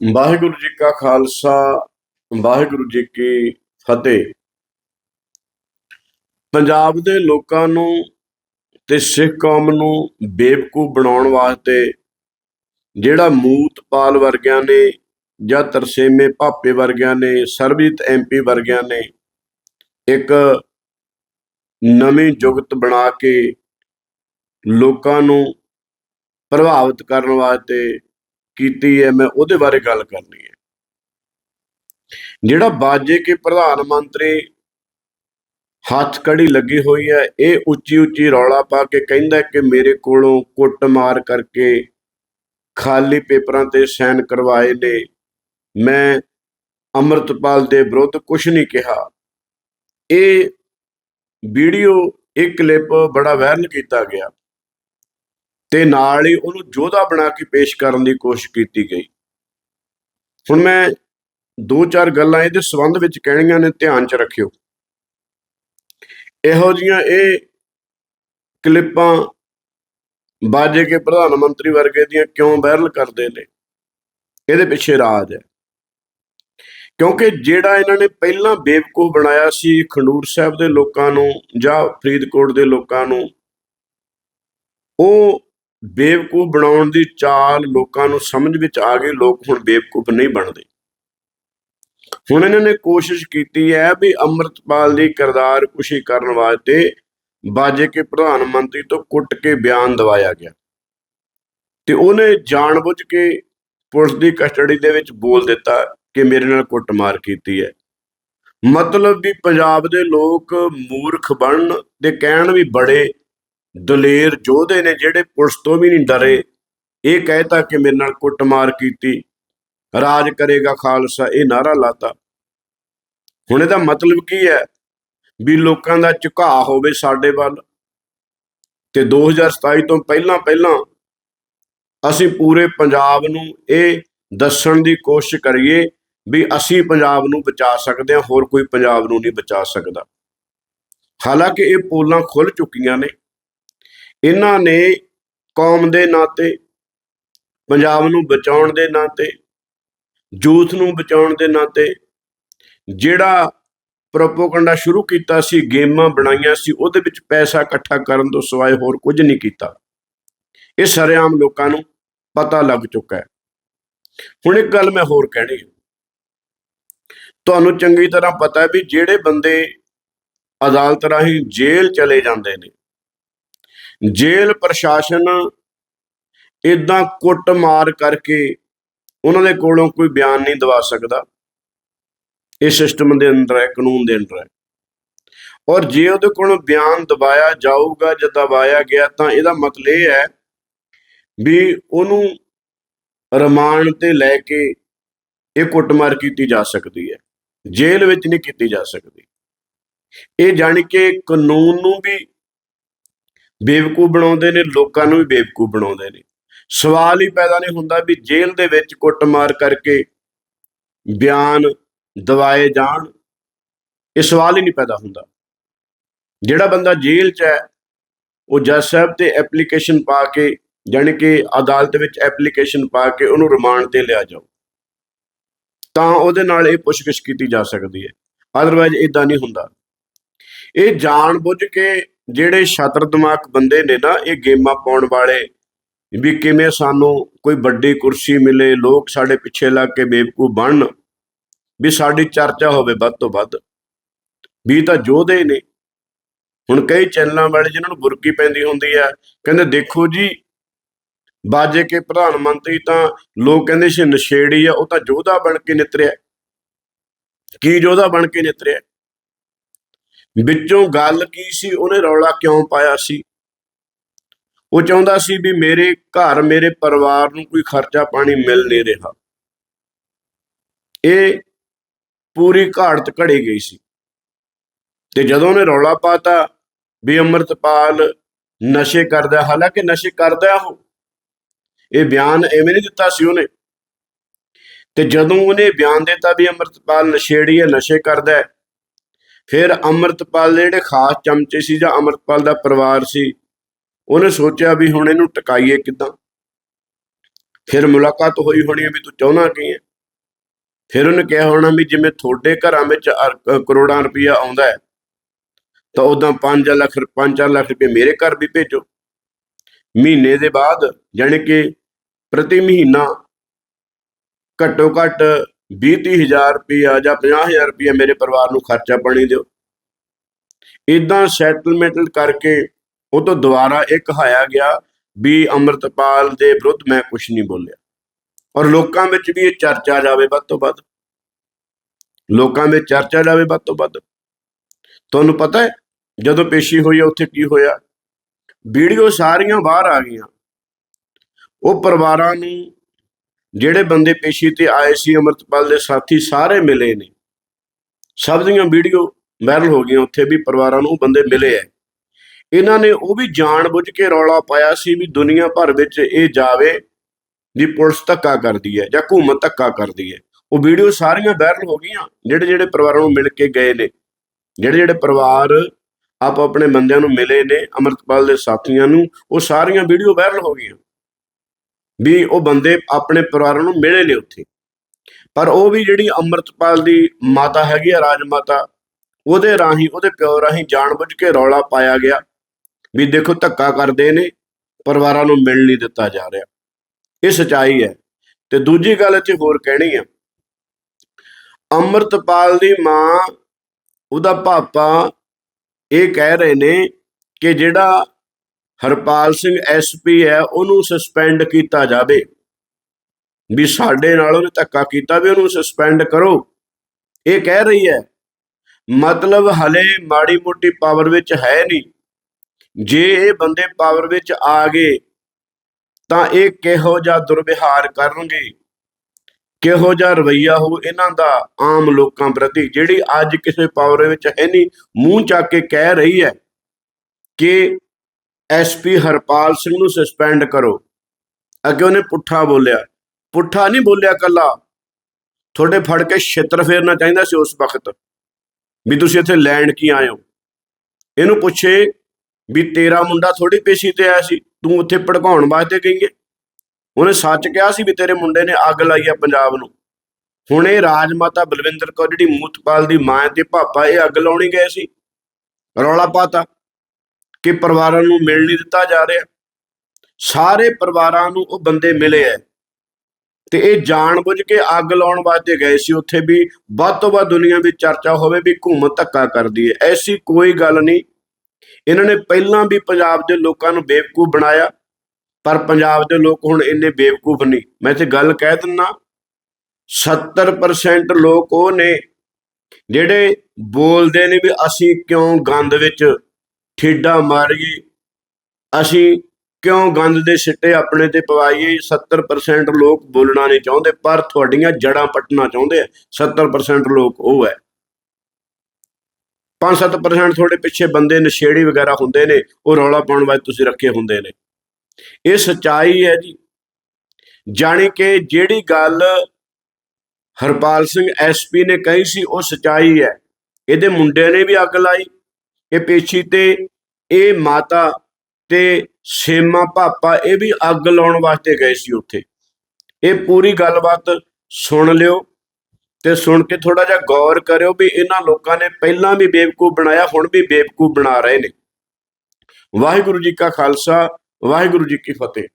ਵਾਹਿਗੁਰੂ ਜੀ ਕਾ ਖਾਲਸਾ, ਵਾਹਿਗੁਰੂ ਜੀ ਕੀ ਫਤਿਹ। ਪੰਜਾਬ ਦੇ ਲੋਕਾਂ ਨੂੰ ਤੇ ਸਿੱਖ ਕੌਮ ਨੂੰ ਬੇਵਕੂਫ ਬਣਾਉਣ ਵਾਸਤੇ ਜਿਹੜਾ ਮੂਤਪਾਲ ਵਰਗਿਆਂ ਨੇ ਜਾਂ ਤਰਸੇਮੇ ਭਾਪੇ ਵਰਗਿਆਂ ਨੇ, ਸਰਬਜੀਤ ਐਮਪੀ ਵਰਗਿਆਂ ਨੇ ਇੱਕ ਨਵੀਂ ਜੁਗਤ ਬਣਾ ਕੇ ਲੋਕਾਂ ਨੂੰ ਪ੍ਰਭਾਵਿਤ ਕਰਨ ਵਾਸਤੇ ਕੀਤੀ ਹੈ, ਮੈਂ ਉਹਦੇ ਬਾਰੇ ਗੱਲ ਕਰਨੀ ਹੈ। ਜਿਹੜਾ ਬਾਜੇ ਕੇ ਪ੍ਰਧਾਨ ਮੰਤਰੀ ਹੱਥ ਕੜੀ ਲੱਗੀ ਹੋਈ ਹੈ, ਇਹ ਉੱਚੀ ਉੱਚੀ ਰੌਲਾ ਪਾ ਕੇ ਕਹਿੰਦਾ ਕਿ ਮੇਰੇ ਕੋਲੋਂ ਕੁੱਟਮਾਰ ਕਰਕੇ ਖਾਲੀ ਪੇਪਰਾਂ ਤੇ ਸਾਈਨ ਕਰਵਾਏ ਨੇ। ਮੈਂ ਅਮਰਤਪਾਲ ਦੇ ਵਿਰੁੱਧ ਕੁਝ ਨਹੀਂ ਕਿਹਾ। ਇਹ ਵੀਡੀਓ ਇੱਕ ਕਲਿੱਪ ਬੜਾ ਵਾਇਰਲ ਕੀਤਾ ਗਿਆ। ਤੇ ਨਾਲ ਹੀ ਉਹਨੂੰ ਯੋਧਾ ਬਣਾ ਕੇ ਪੇਸ਼ ਕਰਨ ਦੀ ਕੋਸ਼ਿਸ਼ ਕੀਤੀ ਗਈ। ਹੁਣ ਮੈਂ ਦੋ ਚਾਰ ਗੱਲਾਂ ਇਹਦੇ ਸੰਬੰਧ ਵਿੱਚ ਕਹਿਣੀਆਂ ਨੇ, ਧਿਆਨ 'ਚ ਰੱਖਿਓ। ਇਹੋ ਜੀਆਂ ਇਹ ਕਲਿੱਪਾਂ ਬਾਜੇ ਕੇ ਪ੍ਰਧਾਨ ਮੰਤਰੀ ਵਰਗੇ ਦੀਆਂ ਕਿਉਂ ਵਾਇਰਲ ਕਰਦੇ ਨੇ? ਇਹਦੇ ਪਿੱਛੇ ਰਾਜ ਹੈ। ਕਿਉਂਕਿ ਜਿਹੜਾ ਇਹਨਾਂ ਨੇ ਪਹਿਲਾਂ ਬੇਵਕੂਫ ਬਣਾਇਆ ਸੀ ਖੰਡੂਰ ਸਾਹਿਬ ਦੇ ਲੋਕਾਂ ਨੂੰ ਜਾਂ ਫਰੀਦਕੋਟ ਦੇ ਲੋਕਾਂ ਨੂੰ, ਉਹ ਬੇਵਕੂਫ ਬਣਾਉਣ ਦੀ ਚਾਲ ਲੋਕਾਂ ਨੂੰ ਸਮਝ ਵਿੱਚ ਆ ਗਈ, ਲੋਕ ਹੁਣ ਬੇਵਕੂਫ ਨਹੀਂ ਬਣਦੇ। ਹੁਣ ਇਹਨਾਂ ਨੇ ਕੋਸ਼ਿਸ਼ ਕੀਤੀ ਹੈ ਵੀ ਅੰਮ੍ਰਿਤਪਾਲ ਦੀ ਕਿਰਦਾਰ ਕੁਸ਼ੀ ਕਰਨ ਵਾਸਤੇ ਬਾਜੇ ਕੇ ਪ੍ਰਧਾਨ ਮੰਤਰੀ ਤੋਂ ਕੁੱਟ ਕੇ ਬਿਆਨ ਦਵਾਇਆ ਗਿਆ। ਤੇ ਉਹਨੇ ਜਾਣਬੁੱਝ ਕੇ ਪੁਲਿਸ ਦੀ ਕਸਟਡੀ ਦੇ ਵਿੱਚ ਬੋਲ ਦਿੱਤਾ ਕਿ ਮੇਰੇ ਨਾਲ ਕੁੱਟਮਾਰ ਕੀਤੀ ਹੈ। ਮਤਲਬ ਵੀ ਪੰਜਾਬ ਦੇ ਲੋਕ ਮੂਰਖ ਬਣਨ ਤੇ ਕਹਿਣ ਵੀ ਬੜੇ ਦਲੇਰ ਯੋਧੇ ਨੇ ਜਿਹੜੇ ਪੁਲਿਸ ਤੋਂ ਵੀ ਨਹੀਂ ਡਰੇ, ਇਹ ਕਹਿਤਾ ਕਿ ਮੇਰੇ ਨਾਲ ਕੁੱਟਮਾਰ ਕੀਤੀ, ਰਾਜ ਕਰੇਗਾ ਖਾਲਸਾ, ਇਹ ਨਾਰਾ ਲਾਤਾ। ਹੁਣ ਇਹਦਾ ਮਤਲਬ ਕੀ ਹੈ? ਵੀ ਲੋਕਾਂ ਦਾ ਝੁਕਾਅ ਹੋਵੇ ਸਾਡੇ ਵੱਲ। ਤੇ 2027 ਤੋਂ ਪਹਿਲਾਂ ਪਹਿਲਾਂ ਅਸੀਂ ਪੂਰੇ ਪੰਜਾਬ ਨੂੰ ਇਹ ਦੱਸਣ ਦੀ ਕੋਸ਼ਿਸ਼ ਕਰੀਏ ਵੀ ਅਸੀਂ ਪੰਜਾਬ ਨੂੰ ਬਚਾ ਸਕਦੇ ਹਾਂ, ਹੋਰ ਕੋਈ ਪੰਜਾਬ ਨੂੰ ਨਹੀਂ ਬਚਾ ਸਕਦਾ। ਹਾਲਾਂਕਿ ਇਹ ਪੋਲਾਂ ਖੁੱਲ ਚੁੱਕੀਆਂ ਨੇ। ਇਹਨਾਂ ਨੇ ਕੌਮ ਦੇ ਨਾਤੇ, ਪੰਜਾਬ ਨੂੰ ਬਚਾਉਣ ਦੇ ਨਾਤੇ ਯੂਥ ਨੂੰ ਬਚਾਉਣ ਦੇ ਨਾਤੇ ਜਿਹੜਾ ਪ੍ਰੋਪੋਗੰਡਾ ਸ਼ੁਰੂ ਕੀਤਾ ਸੀ, ਗੇਮਾਂ ਬਣਾਈਆਂ ਸੀ, ਉਹਦੇ ਵਿੱਚ ਪੈਸਾ ਇਕੱਠਾ ਕਰਨ ਤੋਂ ਸਿਵਾਏ ਹੋਰ ਕੁਝ ਨਹੀਂ ਕੀਤਾ। ਇਹ ਸਰੇਆਮ ਲੋਕਾਂ ਨੂੰ ਪਤਾ ਲੱਗ ਚੁੱਕਾ ਹੈ। ਹੁਣ ਇੱਕ ਗੱਲ ਮੈਂ ਹੋਰ ਕਹਿਣੀ ਹੈ। ਤੁਹਾਨੂੰ ਚੰਗੀ ਤਰ੍ਹਾਂ ਪਤਾ ਹੈ ਵੀ ਜਿਹੜੇ ਬੰਦੇ ਅਦਾਲਤ ਰਾਹੀਂ ਜੇਲ੍ਹ ਚਲੇ ਜਾਂਦੇ ਨੇ ਜੇਲ੍ਹ ਪ੍ਰਸ਼ਾਸਨ ਇਦਾਂ ਕੁੱਟਮਾਰ ਕਰਕੇ ਉਹਨਾਂ ਦੇ ਕੋਲੋਂ ਕੋਈ ਬਿਆਨ ਨਹੀਂ ਦਵਾ ਸਕਦਾ। ਇਹ ਸਿਸਟਮ ਦੇ ਅੰਦਰ ਹੈ, ਕਾਨੂੰਨ ਦੇ ਅੰਦਰ ਹੈ। ਔਰ ਜੇ ਉਹਦੇ ਕੋਲੋਂ ਬਿਆਨ ਦਬਾਇਆ ਜਾਊਗਾ, ਜਾਂ ਦਬਾਇਆ ਗਿਆ ਤਾਂ ਇਹਦਾ ਮਤਲਬ ਇਹ ਹੈ ਵੀ ਉਹਨੂੰ ਰਿਮਾਂਡ ਤੇ ਲੈ ਕੇ ਇਹ ਕੁੱਟਮਾਰ ਕੀਤੀ ਜਾ ਸਕਦੀ ਹੈ। ਜੇਲ੍ਹ ਵਿੱਚ ਨਹੀਂ ਕੀਤੀ ਜਾ ਸਕਦੀ। ਇਹ ਜਾਣ ਕੇ ਕਾਨੂੰਨ ਨੂੰ ਵੀ ਬੇਵਕੂਫ ਬਣਾਉਂਦੇ ਨੇ, ਲੋਕਾਂ ਨੂੰ ਵੀ ਬੇਵਕੂਫ ਬਣਾਉਂਦੇ ਨੇ। ਸਵਾਲ ਹੀ ਪੈਦਾ ਨਹੀਂ ਹੁੰਦਾ ਵੀ ਜੇਲ੍ਹ ਦੇ ਵਿੱਚ ਕੁੱਟਮਾਰ ਕਰਕੇ ਬਿਆਨ ਦਵਾਏ ਜਾਣ, ਇਹ ਸਵਾਲ ਹੀ ਨਹੀਂ ਪੈਦਾ ਹੁੰਦਾ। ਜਿਹੜਾ ਬੰਦਾ ਜੇਲ੍ਹ 'ਚ ਹੈ, ਉਹ ਜੱਜ ਸਾਹਿਬ ਤੇ ਐਪਲੀਕੇਸ਼ਨ ਪਾ ਕੇ, ਜਾਣੀ ਕਿ ਅਦਾਲਤ ਵਿੱਚ ਐਪਲੀਕੇਸ਼ਨ ਪਾ ਕੇ ਉਹਨੂੰ ਰਿਮਾਂਡ ਤੇ ਲਿਆ ਜਾਓ, ਤਾਂ ਉਹਦੇ ਨਾਲ ਇਹ ਪੁੱਛਗਿੱਛ ਕੀਤੀ ਜਾ ਸਕਦੀ ਹੈ। ਅਦਰਵਾਇਜ਼ ਇਦਾਂ ਨਹੀਂ ਹੁੰਦਾ। ਇਹ ਜਾਣ ਬੁੱਝ ਕੇ ਜਿਹੜੇ ਛਤਰ ਦਿਮਾਗ ਬੰਦੇ ਨੇ ਨਾ, ਇਹ ਗੇਮਾਂ ਪਾਉਣ ਵਾਲੇ, ਵੀ ਕਿਵੇਂ ਸਾਨੂੰ ਕੋਈ ਵੱਡੀ ਕੁਰਸੀ ਮਿਲੇ, ਲੋਕ ਸਾਡੇ ਪਿੱਛੇ ਲੱਗ ਕੇ ਬੇਵਕੂ ਬਣਨ, ਵੀ ਸਾਡੀ ਚਰਚਾ ਹੋਵੇ ਵੱਧ ਤੋਂ ਵੱਧ। ਵੀ ਤਾਂ ਯੋਧੇ ਨੇ। ਹੁਣ ਕਈ ਚੈਨਲਾਂ ਵਾਲੇ ਜਿਨ੍ਹਾਂ ਨੂੰ ਬੁਰਕੀ ਪੈਂਦੀ ਹੁੰਦੀ ਹੈ ਕਹਿੰਦੇ ਦੇਖੋ ਜੀ, ਬਾਜੇ ਕੇ ਪ੍ਰਧਾਨ ਮੰਤਰੀ ਤਾਂ ਲੋਕ ਕਹਿੰਦੇ ਸੀ ਨਸ਼ੇੜੀ ਆ, ਉਹ ਤਾਂ ਯੋਧਾ ਬਣ ਕੇ ਨਿਤਰਿਆ। ਕੀ ਯੋਧਾ ਬਣ ਕੇ ਨਿਤਰਿਆ? ਵਿੱਚੋਂ ਗੱਲ ਕੀ ਸੀ, ਉਹਨੇ ਰੌਲਾ ਕਿਉਂ ਪਾਇਆ ਸੀ? ਉਹ ਚਾਹੁੰਦਾ ਸੀ ਵੀ ਮੇਰੇ ਘਰ, ਮੇਰੇ ਪਰਿਵਾਰ ਨੂੰ ਕੋਈ ਖਰਚਾ ਪਾਣੀ ਮਿਲ ਨਹੀਂ ਰਿਹਾ। ਇਹ ਪੂਰੀ ਘਾਟ ਘੜੀ ਗਈ ਸੀ। ਤੇ ਜਦੋਂ ਉਹਨੇ ਰੌਲਾ ਪਾਤਾ ਵੀ ਅੰਮ੍ਰਿਤਪਾਲ ਨਸ਼ੇ ਕਰਦਾ, ਹਾਲਾਂਕਿ ਨਸ਼ੇ ਕਰਦਾ ਉਹ, ਇਹ ਬਿਆਨ ਐਵੇਂ ਨਹੀਂ ਦਿੱਤਾ ਸੀ ਉਹਨੇ। ਤੇ ਜਦੋਂ ਉਹਨੇ ਬਿਆਨ ਦਿੱਤਾ ਵੀ ਅੰਮ੍ਰਿਤਪਾਲ ਨਸ਼ੇੜੀ ਹੈ, ਨਸ਼ੇ ਕਰਦਾ ਹੈ ਫਿਰ ਅੰਮ੍ਰਿਤਪਾਲ ਦੇ ਜਿਹੜੇ ਖਾਸ ਚਮਚੇ ਸੀ ਜਾਂ ਅੰਮ੍ਰਿਤਪਾਲ ਦਾ ਪਰਿਵਾਰ ਸੀ, ਉਹਨੇ ਸੋਚਿਆ ਵੀ ਹੁਣ ਇਹਨੂੰ ਟਿਕਾਈਏ ਕਿੱਦਾਂ? ਫਿਰ ਮੁਲਾਕਾਤ ਹੋਈ ਹੋਣੀ ਵੀ ਤੂੰ ਚਾਹੁੰਦਾ ਕੀ ਹੈ ਫਿਰ ਉਹਨੇ ਕਿਹਾ ਹੋਣਾ ਵੀ ਜਿਵੇਂ ਤੁਹਾਡੇ ਘਰਾਂ ਵਿੱਚ ਅਰ- ਕਰੋੜਾਂ ਰੁਪਈਆ ਆਉਂਦਾ ਹੈ, ਤਾਂ ਉਦਾਂ 5 ਲੱਖ 5-4 ਲੱਖ ਰੁਪਏ ਮੇਰੇ ਘਰ ਵੀ ਭੇਜੋ। ਮਹੀਨੇ ਦੇ ਬਾਅਦ ਜਾਣੀ ਕਿ ਪ੍ਰਤੀ ਮਹੀਨਾ ਘੱਟੋ ਘੱਟ 20 ਹਜ਼ਾਰ ਰੁਪਈਆ ਜਾਂ 50000 ਰੁਪਈਆ ਮੇਰੇ ਪਰਿਵਾਰ ਨੂੰ ਖਰਚਾ ਪਾਣੀ ਦਿਓ। ਇਦਾਂ ਸੈਟਲਮੈਂਟ ਕਰਕੇ ਉਹ ਤੋਂ ਦੁਬਾਰਾ ਇਹ ਕਹਾਇਆ ਗਿਆ ਵੀ ਅੰਮ੍ਰਿਤਪਾਲ ਦੇ ਵਿਰੁੱਧ ਮੈਂ ਕੁਝ ਨਹੀਂ ਬੋਲਿਆ। ਔਰ ਲੋਕਾਂ ਵਿੱਚ ਵੀ ਇਹ ਚਰਚਾ ਜਾਵੇ ਵੱਧ ਤੋਂ ਵੱਧ। ਲੋਕਾਂ ਵਿੱਚ ਚਰਚਾ ਜਾਵੇ ਵੱਧ ਤੋਂ ਵੱਧ। ਤੁਹਾਨੂੰ ਪਤਾ ਹੈ, ਜਦੋਂ ਪੇਸ਼ੀ ਹੋਈ ਹੈ ਉੱਥੇ ਕੀ ਹੋਇਆ? ਵੀਡੀਓ ਸਾਰੀਆਂ ਬਾਹਰ ਆ ਗਈਆਂ। ਉਹ ਪਰਿਵਾਰਾਂ ਨੂੰ ਜਿਹੜੇ ਬੰਦੇ ਪੇਸ਼ੀ ਤੇ ਆਏ ਸੀ, ਅੰਮ੍ਰਿਤਪਾਲ ਦੇ ਸਾਥੀ ਸਾਰੇ ਮਿਲੇ ਨੇ। ਸਭ ਦੀਆਂ ਵੀਡੀਓ ਵਾਇਰਲ ਹੋ ਗਈਆਂ, ਉੱਥੇ ਵੀ ਪਰਿਵਾਰਾਂ ਨੂੰ ਬੰਦੇ ਮਿਲੇ ਐ। ਇਹਨਾਂ ਨੇ ਉਹ ਵੀ ਜਾਣ ਬੁੱਝ ਕੇ ਰੌਲਾ ਪਾਇਆ ਸੀ ਵੀ ਦੁਨੀਆ ਭਰ ਵਿੱਚ ਇਹ ਜਾਵੇ ਵੀ ਪੁਲਿਸ ਧੱਕਾ ਕਰਦੀ ਹੈ ਜਾਂ ਹਕੂਮਤ ਧੱਕਾ ਕਰਦੀ ਹੈ ਉਹ ਵੀਡੀਓ ਸਾਰੀਆਂ ਵਾਇਰਲ ਹੋ ਗਈਆਂ, ਜਿਹੜੇ ਜਿਹੜੇ ਪਰਿਵਾਰਾਂ ਨੂੰ ਮਿਲ ਕੇ ਗਏ ਨੇ। ਜਿਹੜੇ ਜਿਹੜੇ ਪਰਿਵਾਰ ਆਪ ਆਪਣੇ ਬੰਦਿਆਂ ਨੂੰ ਮਿਲੇ ਨੇ, ਅੰਮ੍ਰਿਤਪਾਲ ਦੇ ਸਾਥੀਆਂ ਨੂੰ, ਉਹ ਸਾਰੀਆਂ ਵੀਡੀਓ ਵਾਇਰਲ ਹੋ ਗਈਆਂ। ਵੀ ਉਹ ਬੰਦੇ ਆਪਣੇ ਪਰਿਵਾਰਾਂ ਨੂੰ ਮਿਲੇ ਨੇ ਉੱਥੇ। ਪਰ ਉਹ ਵੀ ਜਿਹੜੀ ਅੰਮ੍ਰਿਤਪਾਲ ਦੀ ਮਾਤਾ ਹੈਗੀ ਆ ਰਾਜ ਮਾਤਾ ਉਹਦੇ ਰਾਹੀਂ, ਉਹਦੇ ਪਿਓ ਰਾਹੀਂ ਜਾਣਬੁੱਝ ਕੇ ਰੌਲਾ ਪਾਇਆ ਗਿਆ ਵੀ ਦੇਖੋ ਧੱਕਾ ਕਰਦੇ ਨੇ, ਪਰਿਵਾਰਾਂ ਨੂੰ ਮਿਲ ਨਹੀਂ ਦਿੱਤਾ ਜਾ ਰਿਹਾ। ਇਹ ਸਚਾਈ ਹੈ। ਤੇ ਦੂਜੀ ਗੱਲ ਇੱਥੇ ਹੋਰ ਕਹਿਣੀ ਆ। ਅੰਮ੍ਰਿਤਪਾਲ ਦੀ ਮਾਂ, ਉਹਦਾ ਪਾਪਾ ਇਹ ਕਹਿ ਰਹੇ ਨੇ ਕਿ ਜਿਹੜਾ ਹਰਪਾਲ ਸਿੰਘ ਐਸਪੀ ਹੈ, ਉਹਨੂੰ ਸਸਪੈਂਡ ਕੀਤਾ ਜਾਵੇ। ਵੀ ਸਾਡੇ ਨਾਲ ਉਹਨੇ ਧੱਕਾ ਕੀਤਾ ਵੀ ਉਹਨੂੰ ਸਸਪੈਂਡ ਕਰੋ। ਇਹ ਕਹਿ ਰਹੀ ਹੈ, ਮਤਲਬ ਹਲੇ ਮਾੜੀ ਮੋਟੀ ਪਾਵਰ ਵਿੱਚ ਹੈ ਨਹੀਂ। ਜੇ ਇਹ ਬੰਦੇ ਪਾਵਰ ਵਿੱਚ ਆ ਗਏ, ਤਾਂ ਇਹ ਕਿਹੋ ਜਿਹਾ ਦੁਰਵਿਹਾਰ ਕਰਨਗੇ? ਕਿਹੋ ਜਿਹਾ ਰਵਈਆ ਹੋ ਇਹਨਾਂ ਦਾ ਆਮ ਲੋਕਾਂ ਪ੍ਰਤੀ, ਜਿਹੜੀ ਅੱਜ ਕਿਸੇ ਪਾਵਰ ਵਿੱਚ ਹੈ ਨਹੀਂ, ਮੂੰਹ ਚੱਕ ਕੇ ਕਹਿ ਰਹੀ ਹੈ ਕਿ ਐਸਪੀ ਹਰਪਾਲ ਸਿੰਘ ਨੂੰ ਸਸਪੈਂਡ ਕਰੋ। ਅੱਗੇ ਉਹਨੇ ਪੁੱਠਾ ਬੋਲਿਆ। ਪੁੱਠਾ ਨਹੀਂ ਬੋਲਿਆ ਕੱਲਾ। ਤੁਹਾਡੇ ਫੜ ਕੇ ਛਿੱਤਰ ਫੇਰਨਾ ਚਾਹੀਦਾ ਸੀ ਉਸ ਵਕਤ ਵੀ ਤੁਸੀਂ ਇੱਥੇ ਲੈਣ ਕੀ ਆਏ ਹੋ। ਇਹਨੂੰ ਪੁੱਛੇ ਵੀ ਤੇਰਾ ਮੁੰਡਾ ਥੋੜੀ ਪੇਸ਼ੀ ਤੇ ਆਇਆ ਸੀ, ਤੂੰ ਉੱਥੇ ਭੜਕਾਉਣ ਵਾਸਤੇ ਗਈ ਹੈ? ਉਹਨੇ ਸੱਚ ਕਿਹਾ ਸੀ ਵੀ ਤੇਰੇ ਮੁੰਡੇ ਨੇ ਅੱਗ ਲਾਈ ਆ ਪੰਜਾਬ ਨੂੰ। ਹੁਣ ਇਹ ਰਾਜ ਮਾਤਾ ਬਲਵਿੰਦਰ ਕੌਰ, ਜਿਹੜੀ ਮੂਤਪਾਲ ਦੀ ਮਾਂ ਤੇ ਪਾਪਾ ਇਹ ਅੱਗ ਲਾਉਣੀ ਗਏ ਸੀ। ਰੌਲਾ ਪਾਤਾ। ਕਿ ਪਰਿਵਾਰਾਂ ਨੂੰ ਮਿਲ ਨਹੀਂ ਦਿੱਤਾ ਜਾ ਰਿਹਾ। ਸਾਰੇ ਪਰਿਵਾਰਾਂ ਨੂੰ ਉਹ ਬੰਦੇ ਮਿਲੇ ਐ। ਤੇ ਇਹ ਜਾਣਬੁੱਝ ਕੇ ਅੱਗ ਲਾਉਣ ਵਾਸਤੇ ਗਏ ਸੀ। ਉੱਥੇ ਵੀ ਵੱਧ ਤੋਂ ਵੱਧ ਦੁਨੀਆ ਵਿੱਚ ਚਰਚਾ ਹੋਵੇ ਵੀ ਹਕੂਮਤ ਧੱਕਾ ਕਰਦੀ ਹੈ ਐਸੀ ਕੋਈ ਗੱਲ ਨਹੀਂ। ਇਹਨਾਂ ਨੇ ਪਹਿਲਾਂ ਵੀ ਪੰਜਾਬ ਦੇ ਲੋਕਾਂ ਨੂੰ ਬੇਵਕੂਫ ਬਣਾਇਆ, ਪਰ ਪੰਜਾਬ ਦੇ ਲੋਕ ਹੁਣ ਇੰਨੇ ਬੇਵਕੂਫ ਨਹੀਂ। ਮੈਂ ਤੇ ਗੱਲ ਕਹਿ ਦਿੰਨਾ 70% ਲੋਕ ਉਹ ਨੇ ਜਿਹੜੇ ਬੋਲਦੇ ਨੇ ਵੀ ਅਸੀਂ ਕਿਉਂ ਗੰਦ ਵਿੱਚ ਠੇਡਾ ਮਾਰੀਏ। ਅਸੀਂ ਕਿਉਂ ਗੰਦ ਦੇ ਸਿੱਟੇ ਆਪਣੇ ਤੇ ਪਵਾਈਏ? 70% ਲੋਕ ਬੋਲਣਾ ਨਹੀਂ ਚਾਹੁੰਦੇ, ਪਰ ਤੁਹਾਡੀਆਂ ਜੜਾਂ ਪੱਟਣਾ ਚਾਹੁੰਦੇ ਆ। 70% ਲੋਕ ਉਹ ਹੈ। 5-7% ਤੁਹਾਡੇ ਪਿੱਛੇ ਬੰਦੇ ਨਸ਼ੇੜੀ ਵਗੈਰਾ ਹੁੰਦੇ ਨੇ, ਉਹ ਰੌਲਾ ਪਾਉਣ ਵਾਸਤੇ ਤੁਸੀਂ ਰੱਖੇ ਹੁੰਦੇ ਨੇ। ਇਹ ਸਚਾਈ ਹੈ ਜੀ। ਜਾਣੀ ਕਿ ਜਿਹੜੀ ਗੱਲ ਹਰਪਾਲ ਸਿੰਘ ਐਸਪੀ ਨੇ ਕਹੀ ਸੀ, ਉਹ ਸਚਾਈ ਹੈ। ਇਹਦੇ ਮੁੰਡੇ ਨੇ ਵੀ ਅੱਗ ਲਾਈ। ਇਹ ਪੇਸ਼ੀ ਤੇ ਇਹ ਮਾਤਾ ਤੇ ਸੇਮਾ ਭਾਪਾ ਇਹ ਵੀ ਅੱਗ ਲਾਉਣ ਵਾਸਤੇ ਗਏ ਸੀ ਉੱਥੇ। ਇਹ ਪੂਰੀ ਗੱਲਬਾਤ ਸੁਣ ਲਿਓ ਤੇ ਸੁਣ ਕੇ ਥੋੜਾ ਜਿਹਾ ਗੌਰ ਕਰਿਓ ਵੀ ਇਹਨਾਂ ਲੋਕਾਂ ਨੇ ਪਹਿਲਾਂ ਵੀ ਬੇਵਕੂਫ ਬਣਾਇਆ, ਹੁਣ ਵੀ ਬੇਵਕੂਫ ਬਣਾ ਰਹੇ ਨੇ। ਵਾਹਿਗੁਰੂ ਜੀ ਕਾ ਖਾਲਸਾ, ਵਾਹਿਗੁਰੂ ਜੀ ਕੀ ਫਤਿਹ।